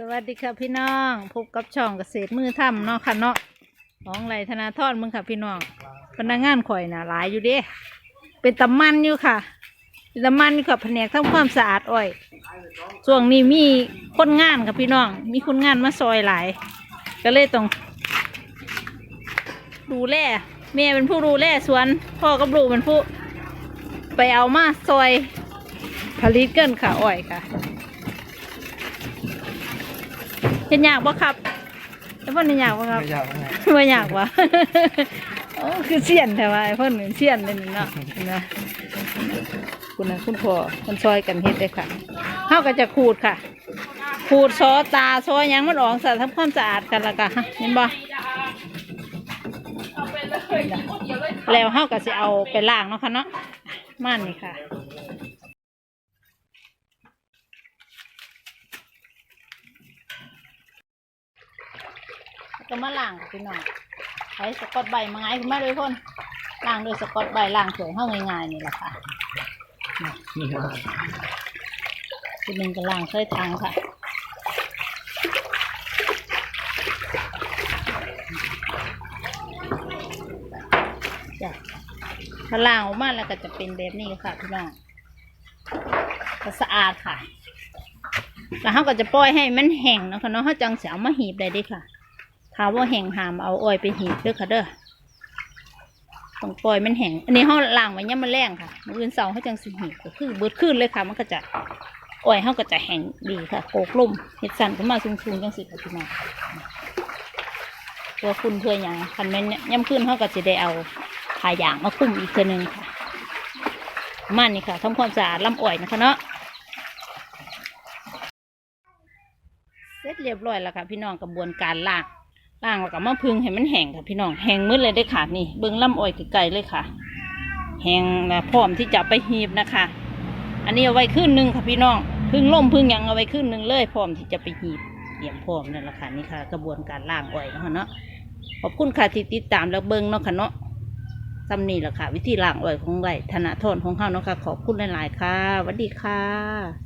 สวัสดีค่ะพี่น้องพบกับช่องเกษตรมือถ้ำเนาะค่ะเนาะของไรธนาทอดมึงค่ะพี่น้องพนักงานข่อยน่ะหลายอยู่เด้ เป็นตำมันอยู่ค่ะเป็นตำมันอยู่ค่ะแผนกทำความสะอาดอ้อยช่วงนี้มีคนงานค่ะพี่น้อง มีคนงานมาซอยหลาย ก็เลยต้องดูแลแม่เป็นผู้ดูแลสวน พ่อกับลูกเป็นผู้ ไปเอามาซอยผลิตเกินค่ะอ้อยค่ะ เห็นยากบ่ครับแล้วเพ่นเห็นยากบ่ครับไม่ยากไม่ยากไม่อยากวะโอ้คือเสียนแต่ว่าไอ้เพ่นเหมือนเสียนเลยนี่เนาะนะคุณนะคุณพ่อคนซอยกันเฮ็ดเลยค่ะเฮาก็จะขูดค่ะ ขูดซอตาซอหยังมันออกสะทำความสะอาดกันและค่ะเห็นบ่แล้วเฮาก็สิเอาไปล้างเนาะค่ะเนาะม่านนี่ค่ะ ก็มาล้างพี่น้องใช้สกอตใบมาไงคุณแม่ด้วยคนล้างด้วยสกอตใบล้างสวยเข้าง่ายๆนี่แหละค่ะนี่ครับทีหนึ่งก็ล้างใส่ถังค่ะจ้ะถ้าล้างออกมาแล้วก็จะเป็นแบบนี้ค่ะพี่น้องก็สะอาดค่ะ แล้วเขาก็จะปล่อยให้มันแห้งนะคะเนาะเขาจังเสียเอามาหีบได้เดิค่ะ ถ้าว่าแห้งหามเอาอ้อยไปหีบเด้อค่ะเด้อต้องปล่อยมันแห้งอันนี้เขาล้างไว้ยังมันแรงค่ะมืออื่นเสาเขาจังสิหีบก็คือเบิดขึ้นเลยค่ะ มันก็จะอ้อยเขาก็จะแห้งดีค่ะโกกลุ่มเห็ดสันขึ้นมาสูงๆจังสิค่ะพี่น้องเพื่อคุณเพื่อหยังคันแม่นย่ำขึ้นเขาก็จะได้เอาผ้ายางมาคลุมอีกเทื่อหนึงค่ะมันนี่ค่ะทำความสะอาดลำอ้อยนะคะเนาะเสร็จเรียบร้อยแล้วค่ะพี่น้องกระบวนการล่าง ล่างแล้วก็มาพึ่งให้มันแห้งค่ะพี่น้องแห้งมืดเลยได้ค่ะ นี่เบิ้งลำอ้อยไกลๆเลยค่ะ แห้งแล้วพร้อมที่จะไปหีบนะคะ อันนี้เอาไว้ขึ้นหนึ่งค่ะพี่น้องพึ่งล่มพึ่งยังเอาไว้ขึ้นหนึ่งเลยพร้อมที่จะไปหีบเตรียมพร้อมนั่นแหละค่ะนี่ค่ะ กระบวนการล่างอ้อยเนาะค่ะเนาะขอบคุณค่ะที่ติดตามแล้วเบิ้งเนาะค่ะเนาะทำนี่แหละค่ะ วิธีล่างอ้อยของไรธนาทนของเขาเนาะค่ะ ขอบคุณหลายๆค่ะสวัสดีค่ะ